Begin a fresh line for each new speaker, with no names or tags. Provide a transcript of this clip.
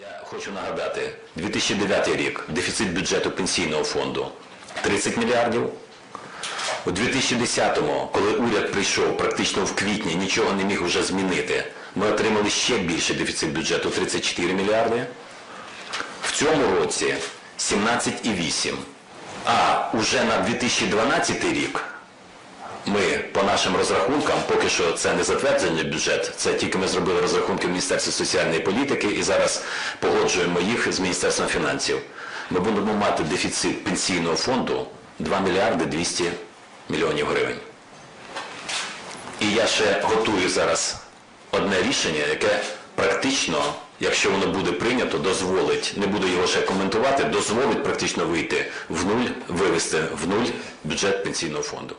Я хочу нагадати, 2009 рік дефіцит бюджету пенсійного фонду 30 мільярдів. У 2010-му, коли уряд прийшов практично в квітні, нічого не міг вже змінити, ми отримали ще більше дефіцит бюджету 34 мільярди. В цьому році 17,8. А уже на 2012 рік ми по нашим розрахункам, поки що це не затверджений бюджет, це тільки ми зробили розрахунки в Міністерстві соціальної політики і зараз погоджуємо їх з Міністерством фінансів. Ми будемо мати дефіцит пенсійного фонду 2 мільярди 200 мільйонів гривень. І я ще готую зараз одне рішення, яке практично, якщо воно буде прийнято, дозволить, не буду його ще коментувати, дозволить практично вийти в нуль, вивести в нуль бюджет пенсійного фонду.